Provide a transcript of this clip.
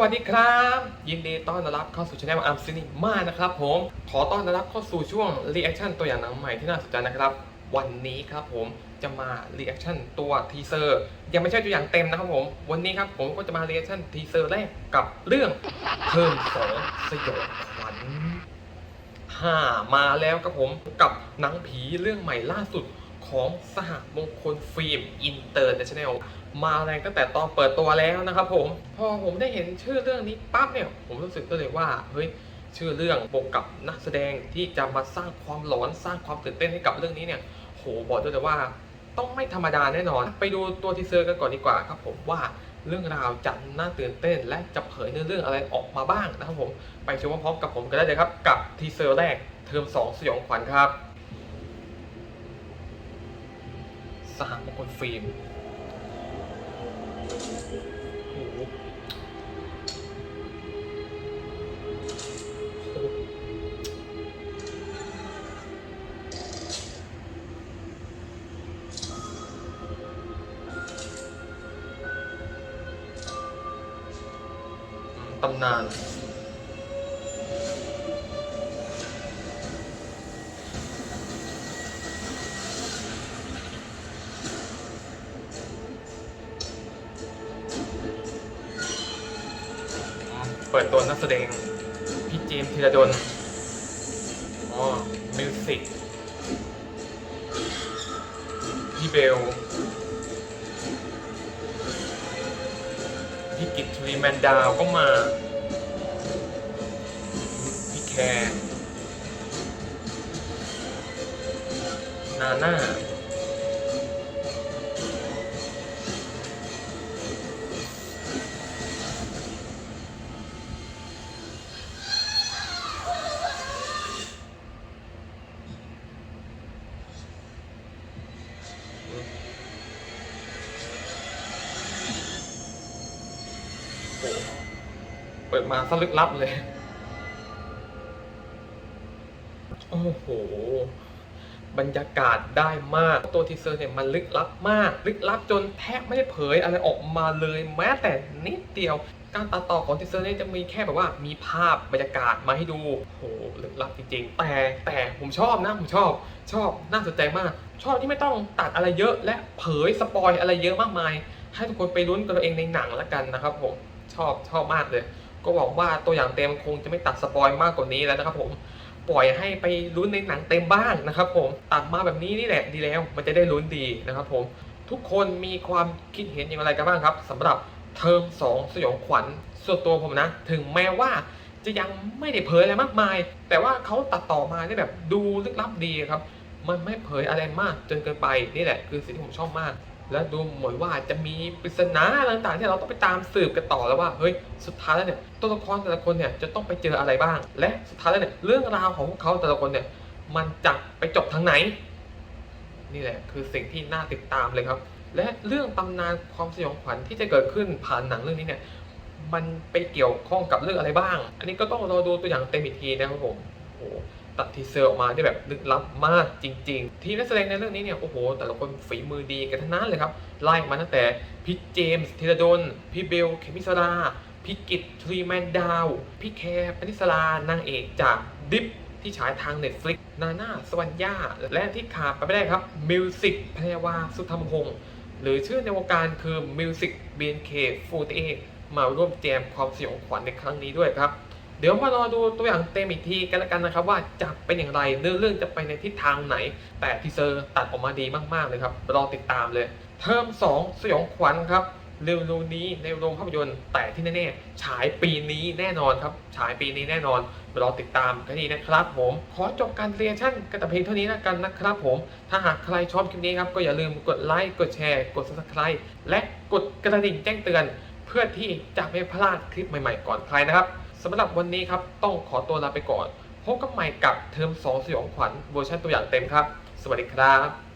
วัสดีครับ ยินดีต้อนรับเข้าสู่ช anel อัมซินิมานะครับผมขอต้อนรับเข้าสู่ช่วง reaction ตัวอย่างหนังใหม่ที่น่าสนใจนะครับ วันนี้ครับผมจะมา reaction ตัวทีเซอร์ยังไม่ใช่ตัวอย่างเต็มนะครับผมวันนี้ครับผมก็จะมา reaction ทีเซอร์แรกกับเรื่องเพิ่มสองสยองขวัญห้ามาแล้วครับผมกับหนังผีเรื่องใหม่ล่าสุด ของสหมงคลฟิล์มอินเตอร์เนชั่นแนลมาแรงตั้งแต่ตอนเปิดตัวแล้วนะครับผม พอผมได้เห็นชื่อเรื่องนี้ปั๊บเนี่ย ผมรู้สึกเลยว่า เฮ้ย ชื่อเรื่องบวกกับนักแสดงที่จะมาสร้างความหลอนสร้างความตื่นเต้นให้กับเรื่องนี้เนี่ยโหบอกด้เลยว่าต้องไม่ธรรมดาแน่นอน ไปดูตัวทีเซอร์กันก่อนดีกว่าครับผมว่าเรื่องราวจะน่าตื่นเต้น และจะเผยเนื้อเรื่องอะไรออกมาบ้างนะครับผม ไปชมพร้อมกับผมกันได้เลยครับ กับทีเซอร์แรกเทอม2 สยองขวัญครับ สหมงคลฟิล์มโอ้โหโอ้โหตำนาน ปิดตัวนักแสดงพี่เจมส์ธีรดลอ๋อมิวสิกพี่เบลพี่กิตทรีแมนดาวก็มา พี่แคร์นาน่า เปิดมาสลึกลับเลย โอ้โห บรรยากาศได้มาก ตัวทีเซอร์เนี่ยมันลึกลับมาก ลึกลับจนแทบไม่ได้เผยอะไรออกมาเลย แม้แต่นิดเดียว การตัดต่อของทีเซอร์เนี่ยจะมีแค่แบบว่ามีภาพบรรยากาศมาให้ดู โห ลึกลับจริงๆ แต่แต่ผมชอบนะ ผมชอบ ชอบ น่าสนใจมาก ชอบที่ไม่ต้องตัดอะไรเยอะ และเผยสปอยอะไรเยอะมากมาย ให้ทุกคนไปลุ้นกันเอาเองในหนังละกันนะครับผม ชอบ ชอบมากเลย ก็หวังว่าตัวอย่างเต็มคงจะไม่ตัดสปอยมากกว่านี้แล้วนะครับผมปล่อยให้ไปลุ้นในหนังเต็มบ้างนะครับผมตัดมาแบบนี้นี่แหละดีแล้ว มันจะได้ลุ้นดีนะครับผมทุกคนมีความคิดเห็นอย่างไรกันบ้างครับสำหรับเทอม2 สยองขวัญส่วนตัวผมนะ ถึงแม้ว่าจะยังไม่ได้เผยอะไรมากมาย แต่ว่าเขาตัดต่อมาได้แบบดูลึกลับดีครับ มันไม่เผยอะไรมากจนเกินไปนี่แหละ คือสิ่งที่ผมชอบมาก และดูเหมือนว่าจะมีปริศนาต่างๆ ที่เราต้องไปตามสืบกันต่อแล้วว่าเฮ้ยสุดท้ายแล้วเนี่ยตัวละครแต่ละคนเนี่ยจะต้องไปเจออะไรบ้าง และสุดท้ายแล้วเนี่ยเรื่องราวของพวกเขาแต่ละคนเนี่ยมันจะไปจบทางไหน นี่แหละคือสิ่งที่น่าติดตามเลยครับ และเรื่องตำนานความสยองขวัญที่จะเกิดขึ้นผ่านหนังเรื่องนี้เนี่ยมันไปเกี่ยวข้องกับเรื่องอะไรบ้าง อันนี้ก็ต้องรอดูตัวอย่างเต็มอีกทีนะครับผมโอ้โห ตัดทีเซอร์ออกมาได้แบบลึกลับมากจริง ๆ ทีมนักแสดงในเรื่องนี้เนี่ยโอ้โห แต่ละคนฝีมือดีกันทั้งนั้นเลยครับไล่มาตั้งแต่พี่เจมส์ธีรดลพี่เบลเคมิสราพี่กิตทรีแมนดาวพี่แคร์ปนิสรานางเอกจากดิฟที่ฉายทาง Netflix นาน่าสวรรญา และที่ขาดไปไม่ได้ครับมิวสิกพยาวาสุธรรมพงศ์หรือชื่อในวงการคือมิวสิก BNK48 มาร่วมแจมความสยองขวัญในครั้งนี้ด้วยครับ เดี๋ยวมารอดูตัวอย่างเต็มอีกทีกันแล้วกันนะครับ ว่าจะเป็นอย่างไรเรื่องเรื่องจะไปในทิศทางไหน แต่ทีเซอร์ตัดออกมาดีมากๆเลยครับรอติดตามเลย เทอม 2 สยองขวัญครับเร็วๆนี้ในโรงภาพยนตร์แต่ที่แน่ๆฉายปีนี้แน่นอนครับฉายปีนี้แน่นอนรอติดตามกันดีนะครับผม ขอจบการเรียนชั่นกันแต่เพียงเท่านี้แล้วกันนะครับผม ถ้าหากใครชอบคลิปนี้ครับ ก็อย่าลืมกดไลค์กดแชร์กด subscribe และกดกระดิ่งแจ้งเตือน เพื่อที่จะไม่พลาดคลิปใหม่ๆก่อนใครนะครับ สำหรับวันนี้ครับ ต้องขอตัวลาไปก่อน พบกันใหม่กับเทอม 2 สยองขวัญเวอร์ชันตัวอย่างเต็มครับ สวัสดีครับ